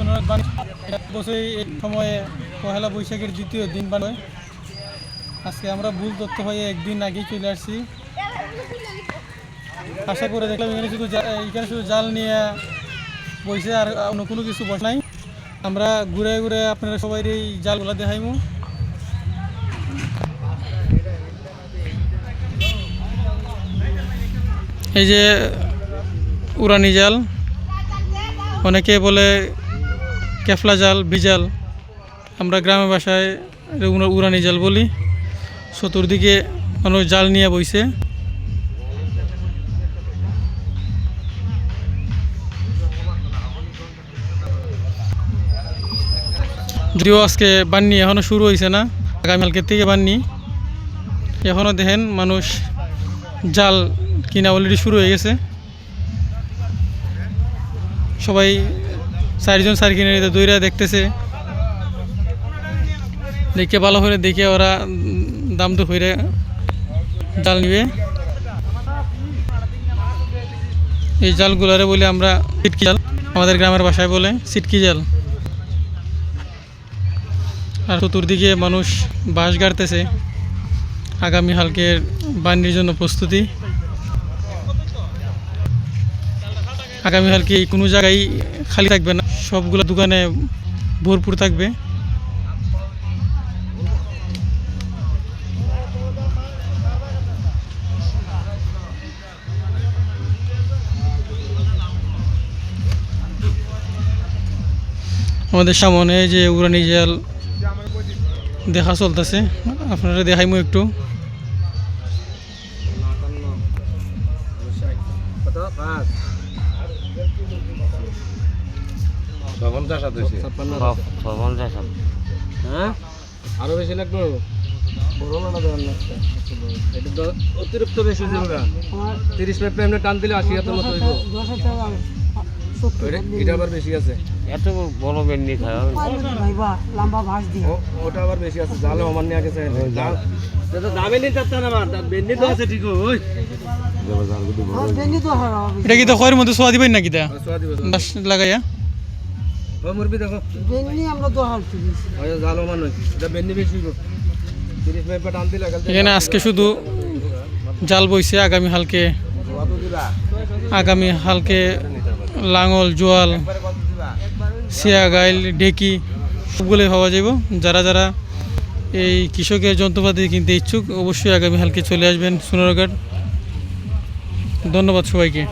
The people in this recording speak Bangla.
অনুরোধ বাণী বছর এই সময়ে পহেলা বৈশাখের দ্বিতীয় দিন বানায় আজকে আমরা ভুল তথ্য হয়ে একদিন আগে চলে আসছি। আশা করে দেখলাম এখানে শুধু এখানে শুধু জাল নিয়ে বসে আর অন্য কোনো কিছু বস নাই। আমরা ঘুরে ঘুরে আপনারা সবাই এই জালগুলো দেখাইমু। এই যে উড়ানি জাল, অনেকে বলে ক্যাফলা জাল, বিজাল, আমরা গ্রামের উনা- উড়ানি জাল বলি। চতুর্দিকে মানুষ জাল নিয়ে বইছে। যদিও আজকে বান্নি এখনও শুরু হয়েছে না আগামীকালকের থেকে বান্নি। এখনও দেখেন মানুষ জাল কিনা অলরেডি শুরু হয়ে গেছে। সবাই চারজন চার কিনে নিতে দইরা দেখতেছে। দেখে ভালো করে দেখে ওরা দাম তো হইরে জাল নিবে। এই জালগুলারে বলে আমরা সিটকি জাল, আমাদের গ্রামের ভাষায় বলে সিটকি জাল। আর চতুর্দিকে মানুষ বাঁশ গাড়তেছে। আগামী হালকের বান্ডির জন্য প্রস্তুতি। আগামী কালকে কোনো জায়গায় খালি থাকবে না সবগুলো দোকানে ভরপুর থাকবে আমাদের সামনে যে উড়ানি জাল দেখা চলতেছে আপনারা দেখাইমু একটু পঞ্চাশ হাত হয়েছে। পঞ্চাশ হ্যাঁ? আরও বেশি লাগবে? অতিরিক্ত বেশি তিরিশ মিনিট এমনি টান দিলে আশি হাতের মতো হইব। এটা আবার বেশি আছে। এত বড় বেন্ডি খায় লম্বা ভাস দিয়ে ওটা আবার বেশি আছে। জালে আমার নিয়ে গেছে দামে নিতে চাচ্ছে না আমার বেন্ডি তো আছে ঠিক ওই। এটা কি তো খয়ের মধ্যে সোয়া দিবেন নাকি তা? বাস লাগাইয়া? মুরবি দেখো। আমরা তো হাল তুলিছি জাল এটা বেশি এখানে আজকে শুধু জাল বইছে আগামী হালকে আগামী হালকে লাঙল জোয়াল সিয়া গাইল ডেকি সবগুলোই পাওয়া যাব যারা যারা এই কৃষকের যন্ত্রপাতি কিনতে ইচ্ছুক অবশ্যই আগামী হালকে চলে আসবেন সোনারঘাট। ধন্যবাদ সবাইকে।